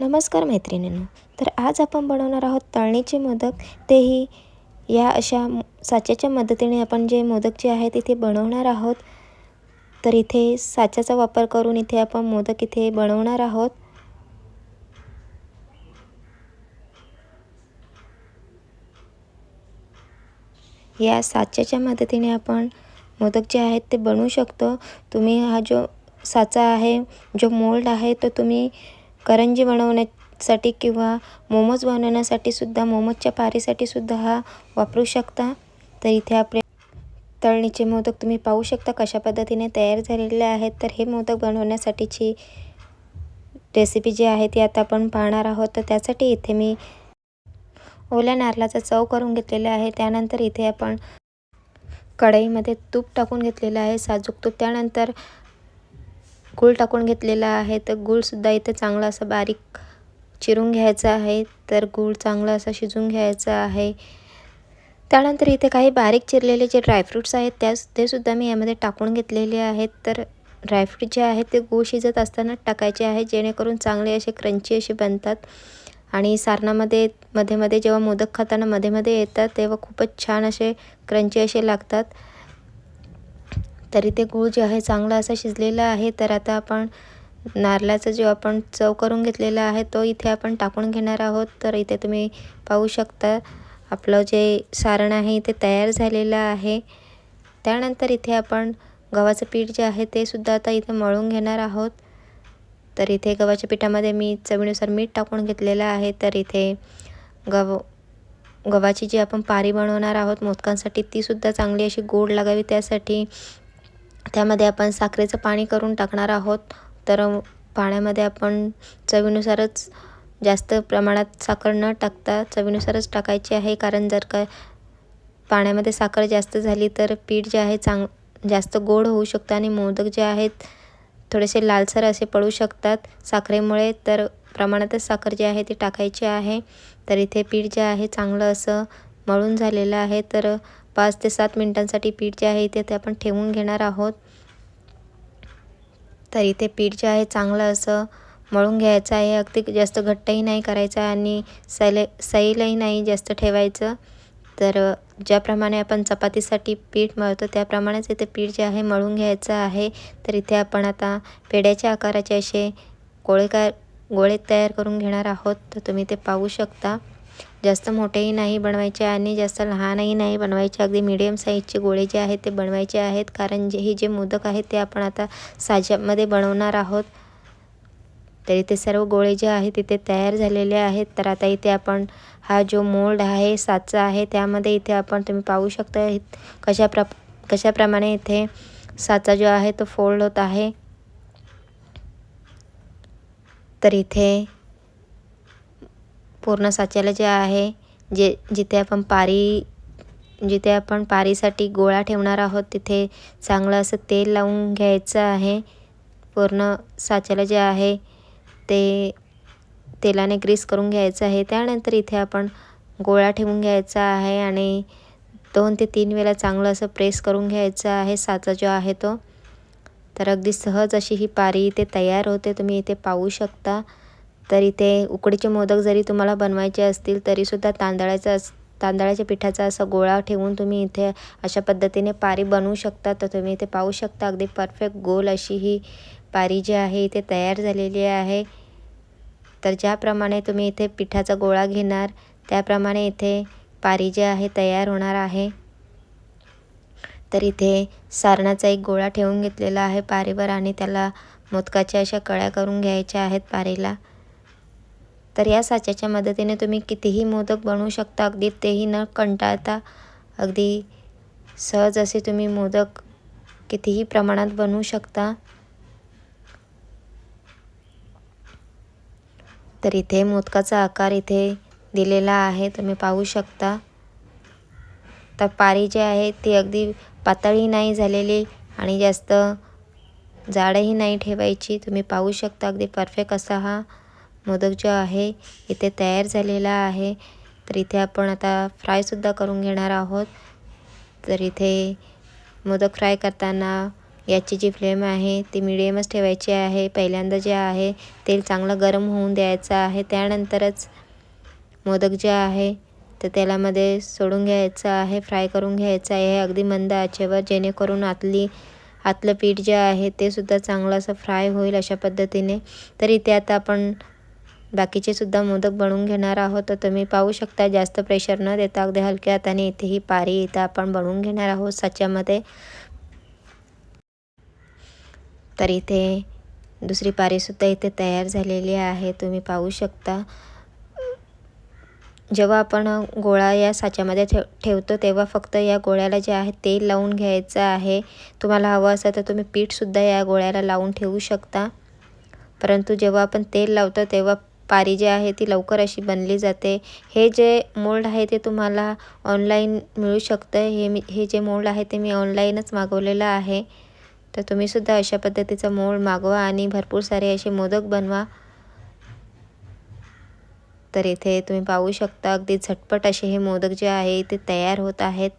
नमस्कार मैत्रिणींनो. तर आज आपण बनवणार आहोत तळणीचे मोदक. तेही या अशा साच्याच्या मदतीने आपण जे मोदक जे आहेत इथे बनवणार आहोत. तर इथे साच्याचा वापर करून इथे आपण मोदक इथे बनवणार आहोत. या साच्याच्या मदतीने आपण मोदक जे आहेत ते बनवू शकतो. तुम्ही हा जो साचा आहे जो मोल्ड आहे तो तुम्ही करंजी बनवण्यासाठी किंवा मोमोज बनवण्यासाठी सुद्धा मोमोजच्या पारीसाठी सुद्धा हा वापरू शकता. तर इथे आपले तळणीचे मोदक तुम्ही पाहू शकता कशा पद्धतीने तयार झालेले आहेत. तर हे मोदक बनवण्यासाठीची रेसिपी जी आहे ती आता आपण पाहणार आहोत. तर त्यासाठी इथे मी ओल्या नारळाचा चव करून घेतलेला आहे. त्यानंतर इथे आपण कढईमध्ये तूप टाकून घेतलेलं आहे. साजूक तूप. त्यानंतर गूळ टाकून घेतलेला आहे. तर गूळसुद्धा इथे चांगला असं बारीक चिरून घ्यायचं आहे. तर गूळ चांगला असा शिजून घ्यायचा आहे. त्यानंतर इथे काही बारीक चिरलेले जे ड्रायफ्रूट्स आहेत त्यास ते सुद्धा मी यामध्ये टाकून घेतलेले आहेत. तर ड्रायफ्रूट जे आहेत ते गूळ शिजत असतानाच टाकायचे आहे जेणेकरून चांगले असे क्रंची असे बनतात. आणि सारणामध्ये मध्ये मध्ये जेव्हा मोदक खाताना मध्ये मध्ये येतात तेव्हा खूपच छान असे क्रंची असे लागतात. तरी ते गूळ जे आहे चांगला असा शिजलेला आहे तर आता आपण नारळाचा जो आपण चव करून घेतलेला आहे तो इथे आपण टाकून घेणार आहोत. तर इथे तुम्ही पाहू शकता आपलं जे सारण आहे इथे तयार झालेलं आहे. त्यानंतर इथे आपण गव्हाचं पीठ जे आहे ते सुद्धा आता इथे मळून घेणार आहोत. तर इथे गव्हाच्या पिठामध्ये मी चवीनुसार मीठ टाकून घेतलेलं आहे. तर इथे गव गव्हाची जी आपण पारी बनवणार आहोत मोदकांसाठी तीसुद्धा चांगली अशी गोड लागावी त्यासाठी. त्यामध्ये आपण साखरेचं पाणी करून टाकणार आहोत. तर पाण्यामध्ये आपण चवीनुसारच जास्त प्रमाणात साखर न टाकता चवीनुसारच टाकायची आहे. कारण जर का पाण्यामध्ये साखर जास्त झाली तर पीठ जे आहे चांग जास्त गोड होऊ शकतं आणि मोदक जे आहेत थोडेसे लालसर असे पडू शकतात. साखरेमुळे तर प्रमाणातच साखर जी आहे ती टाकायची आहे. तर इथे पीठ जे आहे चांगलं असं मळून झालेलं आहे. तर पाच ते सात मिनटांसाठी पीठ जे आहे इथे ते आपण ठेवून घेणार आहोत. तर इथे पीठ जे आहे चांगलं असं मळून घ्यायचं आहे. अगदी जास्त घट्टही नाही करायचं आणि सैल सैलही नाही जास्त ठेवायचं. तर ज्याप्रमाणे आपण चपातीसाठी पीठ मळतो त्याप्रमाणेच इथे पीठ जे आहे मळून घ्यायचं आहे. तर इथे आपण आता पेड्याच्या आकाराचे असे गोळे का गोळे तयार करून घेणार आहोत. तर तुम्ही ते पाहू शकता. जास्त मोठेही नाही बनवायचे आणि जास्त लहानही नाही बनवायचे. अगदी मिडियम साईजचे गोळे जे आहेत ते बनवायचे आहेत. कारण जे हे जे मोदक आहेत ते आपण आता साच्यामध्ये बनवणार आहोत. तर इथे सर्व गोळे जे आहेत तिथे तयार झालेले आहेत. तर आता इथे आपण हा जो मोल्ड आहे साचा आहे त्यामध्ये इथे आपण तुम्ही पाहू शकता कशा प्र कशाप्रमाणे इथे साचा जो आहे तो फोल्ड होत आहे. तर इथे पूर्ण साच्याला जे आहे जे जिथे आपण पारी जिथे आपण पारीसाठी गोळा ठेवणार आहोत तिथे चांगलं असं तेल लावून घ्यायचं आहे. पूर्ण साच्याला जे आहे ते तेलाने ग्रीस करून घ्यायचं आहे. त्यानंतर इथे आपण गोळा ठेवून घ्यायचा आहे आणि दोन ते तीन वेळा चांगलं असं प्रेस करून घ्यायचं आहे साचा जो आहे तो. तर अगदी सहज अशी ही पारी इथे तयार होते तुम्ही इथे पाहू शकता. तर इथे उकडीचे मोदक जरी तुम्हाला बनवायचे असतील तरीसुद्धा तांदळाचा तांदळाच्या पिठाचा असा गोळा ठेवून तुम्ही इथे अशा पद्धतीने पारी बनवू शकता. तर तुम्ही इथे पाहू शकता अगदी परफेक्ट गोल अशी ही पारी जी आहे इथे तयार झालेली आहे. तर ज्याप्रमाणे तुम्ही इथे पिठाचा गोळा घेणार त्याप्रमाणे इथे पारी जी आहे तयार होणार आहे. तर इथे सारणाचा एक गोळा ठेवून घेतलेला आहे पारीवर आणि त्याला मोदकाच्या अशा कळ्या करून घ्यायच्या आहेत पारीला. तर या साच्याच्या मदतीने तुम्ही कितीही मोदक बनवू शकता अगदी तेही न कंटाळता अगदी सहज असे तुम्ही मोदक कितीही प्रमाणात बनवू शकता. तर इथे मोदकाचा आकार इथे दिलेला आहे तुम्ही पाहू शकता. तर पारी जी आहे ती अगदी पातळही नाही झालेली आणि जास्त जाडही नाही ठेवायची तुम्ही पाहू शकता. अगदी परफेक्ट असा हा मोदक जो आहे इथे तयार झालेला आहे. तर इथे आपण आता फ्रायसुद्धा करून घेणार आहोत. तर इथे मोदक फ्राय करताना याची जी फ्लेम आहे ती मिडियमच ठेवायची आहे. पहिल्यांदा जे आहे तेल चांगलं गरम होऊन द्यायचं आहे. त्यानंतरच मोदक जे आहे तर तेलामध्ये सोडून घ्यायचं आहे फ्राय करून घ्यायचं आहे. अगदी मंद आचेवर जेणेकरून आतली आतलं पीठ जे आहे ते सुद्धा चांगलं असं फ्राय होईल अशा पद्धतीने. तर इथे आता आपण बाकीचे सुद्धा मोदक बनवून घेणार आहोत तर तुम्ही पाहू शकता जास्त प्रेशर न देता. अगदी हलक्या हाताने इथे ही पारी इथं आपण बनवून घेणार आहोत साच्यामध्ये. तर इथे दुसरी पारीसुद्धा इथे तयार झालेली आहे तुम्ही पाहू शकता. जेव्हा आपण गोळा या साच्यामध्ये ठेव ठेवतो तेव्हा फक्त या गोळ्याला जे आहे तेल लावून घ्यायचं आहे. तुम्हाला हवं असेल तर तुम्ही पीठसुद्धा या गोळ्याला लावून ठेवू शकता. परंतु जेव्हा आपण तेल लावतो तेव्हा पारी जी आहे ती लवकर अशी बनली जाते. हे जे मोल्ड आहे ते तुम्हाला ऑनलाईन मिळू शकतं. हे मी हे जे मोल्ड आहे ते मी ऑनलाईनच मागवलेलं आहे. तर तुम्हीसुद्धा अशा पद्धतीचं मोल्ड मागवा आणि भरपूर सारे असे मोदक बनवा. तर इथे तुम्ही पाहू शकता अगदी झटपट असे हे मोदक जे आहे ते तयार होत आहेत.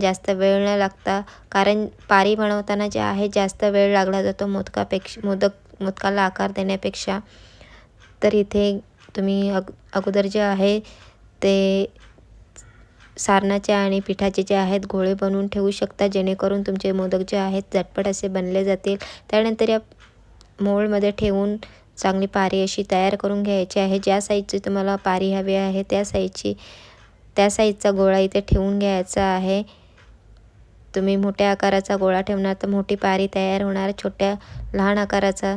जास्त वेळ न लागता कारण पारी बनवताना जे आहे जास्त वेळ लागला जातो मोदकापेक्षा मोदक मोदकाला आकार देण्यापेक्षा. तर इथे तुम्ही अग अगोदर जे आहे ते सारणाचे आणि पिठाचे जे आहेत गोळे बनवून ठेवू शकता जेणेकरून तुमचे मोदक जे आहेत झटपट असे बनले जातील. त्यानंतर या मोळमध्ये ठेवून चांगली पारी अशी तयार करून घ्यायची आहे. ज्या साईजची तुम्हाला पारी हवी आहे त्या साईजची त्या साईजचा गोळा इथे ठेवून घ्यायचा आहे. तुम्ही मोठ्या आकाराचा गोळा ठेवणार तर मोठी पारी तयार होणार छोट्या लहान आकाराचा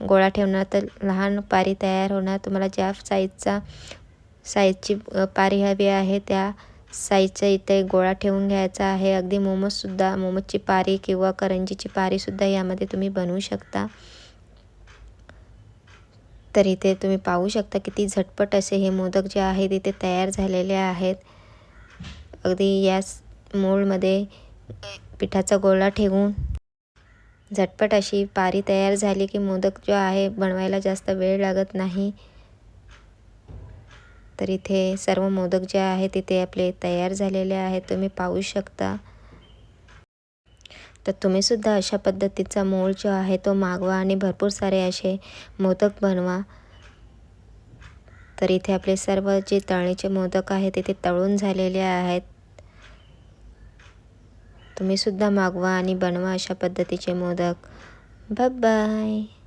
गोळा ठेवणार तर लहान पारी तयार होणार. तुम्हाला ज्या साईजचा साईजची पारी हवी आहे त्या साईजचा इथे गोळा ठेवून घ्यायचा आहे. अगदी मोमोजसुद्धा मोमोजची पारी किंवा करंजीची पारीसुद्धा यामध्ये तुम्ही बनवू शकता. तर इथे तुम्ही पाहू शकता किती झटपट असे हे मोदक जे आहेत इथे तयार झालेले आहेत. अगदी याच मूळमध्ये पिठाचा गोळा ठेवून झटपट अशी पारी तयार झाली की मोदक जो आहे बनवायला जास्त वेळ लागत नाही. तर इथे सर्व मोदक जे आहेत तिथे आपले तयार झालेले आहेत. तुम्ही पाहू शकता. तर तुम्हीसुद्धा अशा पद्धतीचा मोळ जो आहे तो मागवा आणि भरपूर सारे असे मोदक बनवा. तर इथे आपले सर्व जे तळणीचे मोदक आहेत तिथे तळून झालेले आहेत. तुम्हीसुद्धा मागवा आणि बनवा अशा पद्धतीचे मोदक. बाय